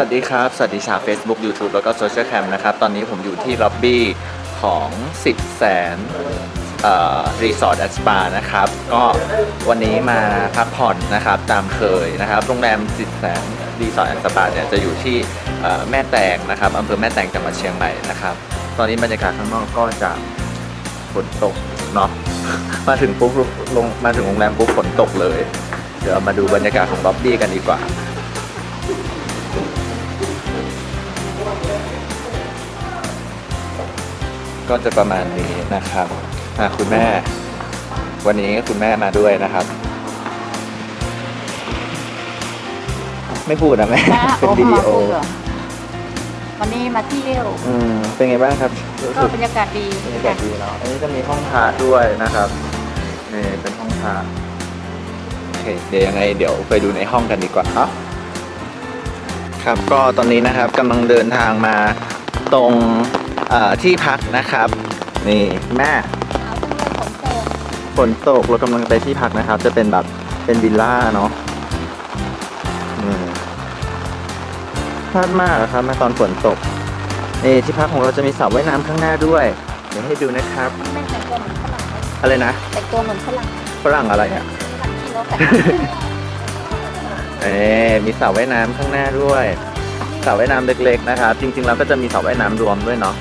วัสดีครับ สวัสดีชาว Facebook YouTube แล้วก็โซเชียลแคมนะครับ ตอนนี้ผมอยู่ที่ล็อบบี้ของ 10 แสนรีสอร์ทแอสปานะครับ ก็วันนี้มาพักผ่อนนะครับ ตามเคยนะครับ โรงแรม 10 แสนรีสอร์ทแอสปาเนี่ยจะอยู่ที่แม่แตงนะครับอำเภอแม่แตงจังหวัดเชียงใหม่นะครับ ตอนนี้บรรยากาศข้างนอกก็จะฝนตกเนาะ มาถึงปุ๊บลงมาถึงโรงแรมปุ๊บฝนตกเลย เดี๋ยวมาดูบรรยากาศของล็อบบี้กันดีกว่า ก็จะประมาณนี้นะครับอะคุณแม่ วันนี้คุณแม่มาด้วยนะครับ ไม่พูดนะแม่นะเป็นโอ้วิดีมาโอพูดเหรอวันนี้มาเที่ยว อืมเป็นไงบ้างครับรู้ก็สึกบรรยากาศดีบรรยากาศดีเนาะอันนี้จะมีห้องพระด้วยนะครับนี่เป็นห้องพระโอเคเดี๋ยวยังไงเดี๋ยวไปดูในห้องกันดีกว่าเนาะครับก็ตอนนี้นะครับกำลังเดินทางมาตรง เอ่อที่พักนะครับ นี่แม่เอาทั้งเรื่องของโตฝนตกเรากำลังไปที่พักนะครับ จะเป็นแบบเป็นวิลล่าเนาะอืมพลาดมากอะครับมาตอนฝนตกนี่ที่พักของเราจะมีสระว่ายน้ำข้างหน้าด้วย เดี๋ยวให้ดูนะครับ แม่แต่งตัวเหมือนฝรั่งไหมอะไรนะแต่งตัวเหมือนฝรั่งฝรั่งอะไรอะฝรั่งที่นกอะเอ๊มีสระว่ายน้ำข้างหน้าด้วยสระว่ายน้ำเล็กๆนะครับ จริงๆเราก็จะมีสระว่ายน้ำรวมด้วยเนาะ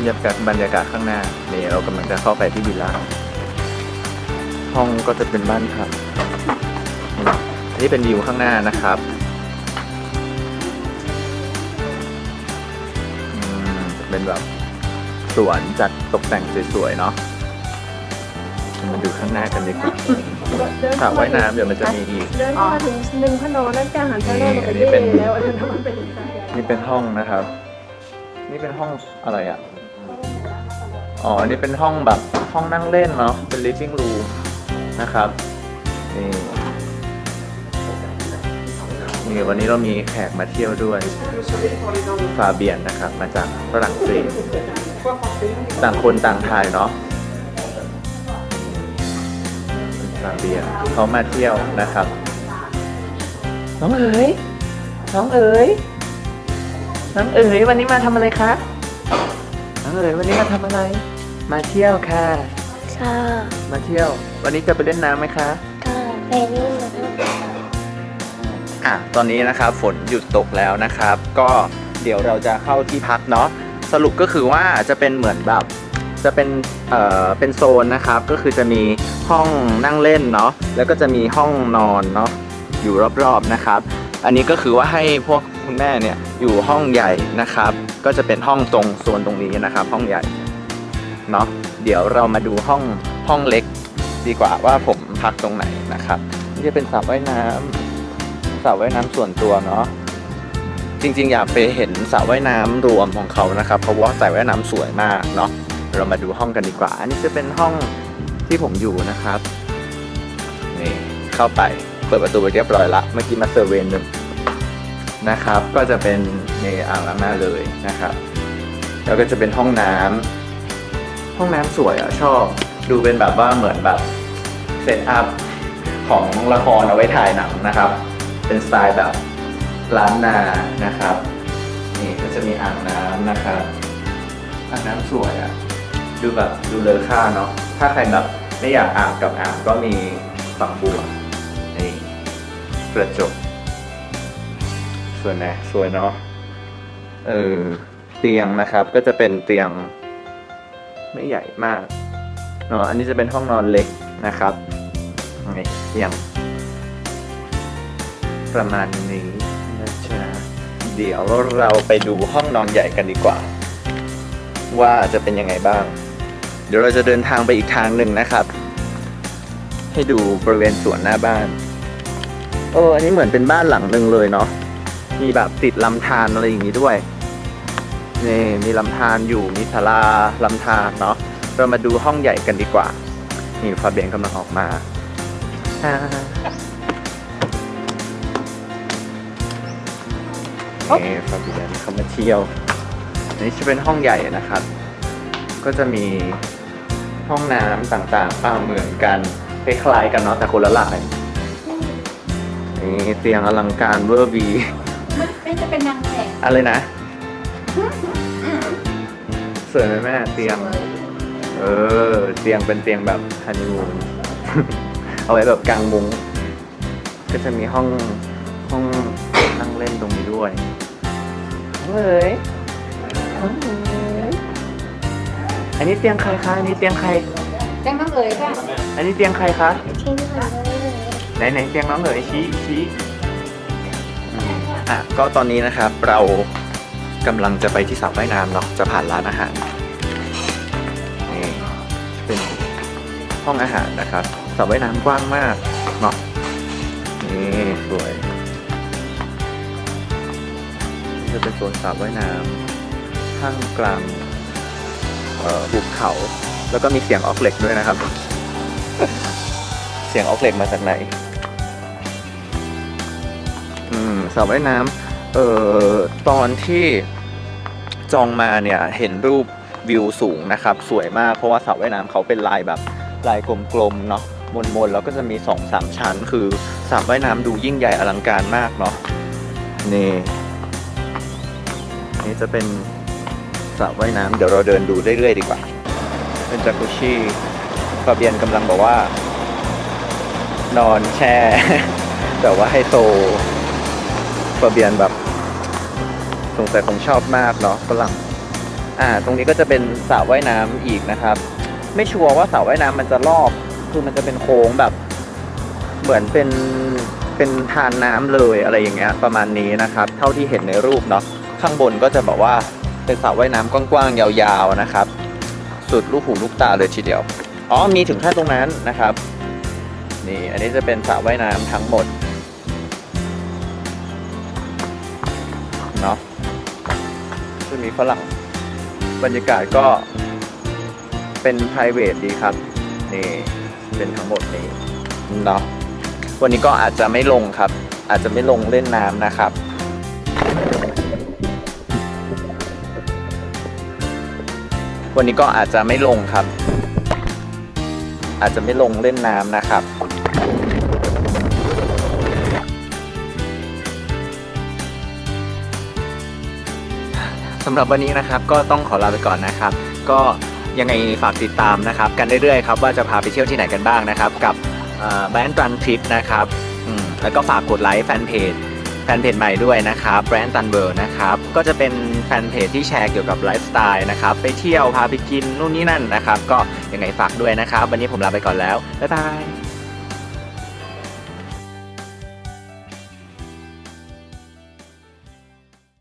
บรรยากาศบรรยากาศข้างหน้านี่เรากำลังจะเข้าไปที่วิลล่าห้องก็จะเป็นบ้านพักนี่อันนี้เป็นวิวข้างหน้านะครับอืมจะเป็นแบบสวนจัดตกแต่งสวยๆเนาะมาดูข้างหน้ากันดีกว่าสระว่ายน้ำเดี๋ยวมันจะมีอีกเดินเข้ามาถึงหนึ่งพนอนั่นจะหันไปหน้ามันอัก็นนี้เย่เป็นแล้วอันนั้นมันเป็นใจนี่เป็นห้องนะครับ นี่เป็นห้องอะไรอะ อ๋อ นี่เป็นห้องแบบห้องนั่งเล่นเนาะ เป็น living room นะครับ นี่ นี่วันนี้เรามีแขกมาเที่ยวด้วย ฟาเบียนนะครับ มาจากฝรั่งเศส ต่างคนต่างทายเนาะฟาเบียนเขามาเที่ยวนะครับ น้องเอ๋ย น้องเอ๋ย น้องเอ๋ยวันนี้มาทำอะไรคะ น้องเอ๋ยวันนี้มาทำอะไร มาเที่ยวค่ะ ค่ะมาเที่ยว วันนี้จะไปเล่นน้ำไหมคะค่ะเป็นนี่นะอะตอนนี้นะครับฝนหยุดตกแล้วนะครับ ก็เดี๋ยวเราจะเข้าที่พักเนาะสรุปก็คือว่าจะเป็นเหมือนแบบจะเป็นเอ่อเป็นโซนนะครับ ก็คือจะมีห้องนั่งเล่นเนาะแล้วก็จะมีห้องนอนเนาะอยู่รอบๆนะครับ อันนี้ก็คือว่าให้พวกคุณแม่เนี่ยอยู่ห้องใหญ่นะครับ ก็จะเป็นห้องตรงโซนตรงนี้นะครับ ห้องใหญ่ เนาะเดี๋ยวเรามาดูห้องห้องเล็กดีกว่าว่าผมพักตรงไหนนะครับนี่จะเป็นสระว่ายน้ำสระว่ายน้ำส่วนตัวเนาะจริง ๆ อยากไปเห็นสระว่ายน้ำรวมของเขานะครับ เพราะว่าสระว่ายน้ำสวยมากเนาะเรามาดูห้องกันดีกว่า อันนี้จะเป็นห้องที่ผมอยู่นะครับนี่เข้าไปเปิดประตูไปเรียบร้อยละเมื่อกี้มาเซอร์เวนหนึ่งนะครับ ก็จะเป็นในอ่างล้างหน้าเลยนะครับ แล้วก็จะเป็นห้องน้ำ ห้องน้ำสวยอะชอบ ดูเป็นแบบว่าเหมือนแบบเซตอัพของละครเอาไว้ถ่ายหนังนะครับ เป็นสไตล์แบบล้านนานะครับ นี่ก็จะมีอ่างน้ำนะครับอ่างน้ำสวยอะ่ะดูแบบดูเลอค่าเนาะถ้าใครแบบไม่อยากอาบกับอาบก็มีฝักบัวนี่กระจกสวยนะสวยเนาะเออเตียงนะครับก็จะเป็นเตียง ไม่ใหญ่มากเนาะอันนี้จะเป็นห้องนอนเล็กนะครับนี่เตียงประมาณนี้นะจ๊ะเดี๋ยวเราไปดูห้องนอนใหญ่กันดีกว่า ว่าจะเป็นยังไงบ้าง เดี๋ยวเราจะเดินทางไปอีกทางหนึ่งนะครับ ให้ดูบริเวณสวนหน้าบ้านโอ้อันนี้เหมือนเป็นบ้านหลังหนึ่งเลยเนาะมีแบบติดลำธารอะไรอย่างนี้ด้วย นี่มีลำธารอยู่มีศาลาลำธารเนาะเรามาดูห้องใหญ่กันดีกว่า นี่ฟาเบียนกำลังออกมาอ่าโอเคฟาเบียนเขามาเที่ยวอันนี้จะเป็นห้องใหญ่นะครับ ก็จะมีห้องน้ำต่างๆอ่าเหมือนกันคล้ายๆกันเนาะแต่คนละลายนี่เตียงอลังการเวอร์บีไม่ไม่จะเป็นนางแบบอะไรนะ สวยไหมแม่เตียง เออ เตียงเป็นเตียงแบบฮันนีมูน เอาไว้แบบกลางมุ้ง ก็จะมีห้องห้องนั่งเล่นตรงนี้ด้วยเฮ้ยอันนี้เตียงใครคะ อันนี้เตียงใครแจ้งน้องเอ๋ยค่ะ อันนี้เตียงใครคะทิ้งหายเลยไหนไหนเตียงน้องเอ๋ยชี้ชี้อืมอะก็ตอนนี้นะครับเรา กำลังจะไปที่สระว่ายน้ำเนาะจะผ่านร้านอาหารนี่เป็นห้องอาหารนะครับสระว่ายน้ำกว้างมากเนาะนี่สวยนี่จะเป็นโซนสระว่ายน้ำท่ามกลางเอ่อหุบเขา แล้วก็มีเสียงออกเหล็กด้วยนะครับ เสียงออกเหล็กมาจากไหน อืมสระว่ายน้ำ เอ่อตอนที่จองมาเนี่ยเห็นรูปวิวสูงนะครับ สวยมากเพราะว่าสระว่ายน้ำเขาเป็นลายแบบลายกลมๆเนาะมนๆแล้วก็จะมีสองสามชั้น คือสระว่ายน้ำดูยิ่งใหญ่อลังการมากเนาะนี่นี่จะเป็นสระว่ายน้ำเดี๋ยวเราเดินดูเรื่อยๆดีกว่า เป็นจากุชี่ฟาเบียนกำลังบอกว่า นอนแช่ แต่ว่าไฮโซฟาเบียนแบบ สงสัยคงชอบมากเนาะฝรั่งอ่า ตรงนี้ก็จะเป็นสระว่ายน้ำอีกนะครับ ไม่ชัวร์ว่าสระว่ายน้ำมันจะรอบคือมันจะเป็นโค้งแบบ เหมือนเป็นเป็นทานน้ำเลยอะไรอย่างเงี้ยประมาณนี้นะครับ เท่าที่เห็นในรูปเนาะข้างบนก็จะบอกว่าเป็นสระว่ายน้ำกว้างๆยาวๆนะครับ สุดลูกหูลูกตาเลยทีเดียวอ๋อมีถึงแค่ตรงนั้นนะครับ นี่อันนี้จะเป็นสระว่ายน้ำทั้งหมดเนาะ จะมีฝรั่ง บรรยากาศก็เป็น p r i v a t ดีครับ นี่เป็นทั้งหมดนี้เนาะวันนี้ก็อาจจะไม่ลงครับ อาจจะไม่ลงเล่นน้ำนะครับ วันนี้ก็อาจจะไม่ลงครับ อาจจะไม่ลงเล่นน้ำนะครับ สำหรับวันนี้นะครับก็ต้องขอลาไปก่อนนะครับ ก็ยังไงฝากติดตามนะครับ กันเรื่อยๆครับว่าจะพาไปเที่ยวที่ไหนกันบ้างนะครับ กับแบรนด์ตันทริปนะครับแล้วก็ฝากกดไลค์แฟนเพจแฟนเพจใหม่ด้วยนะครับแบรนด์ตันเบอร์นะครับก็จะเป็นแฟนเพจที่แชร์เกี่ยวกับไลฟ์สไตล์นะครับไปเที่ยวพาไปกินนู่นนี่นั่นนะครับ ก็ยังไงฝากด้วยนะครับ วันนี้ผมลาไปก่อนแล้วบ๊ายบาย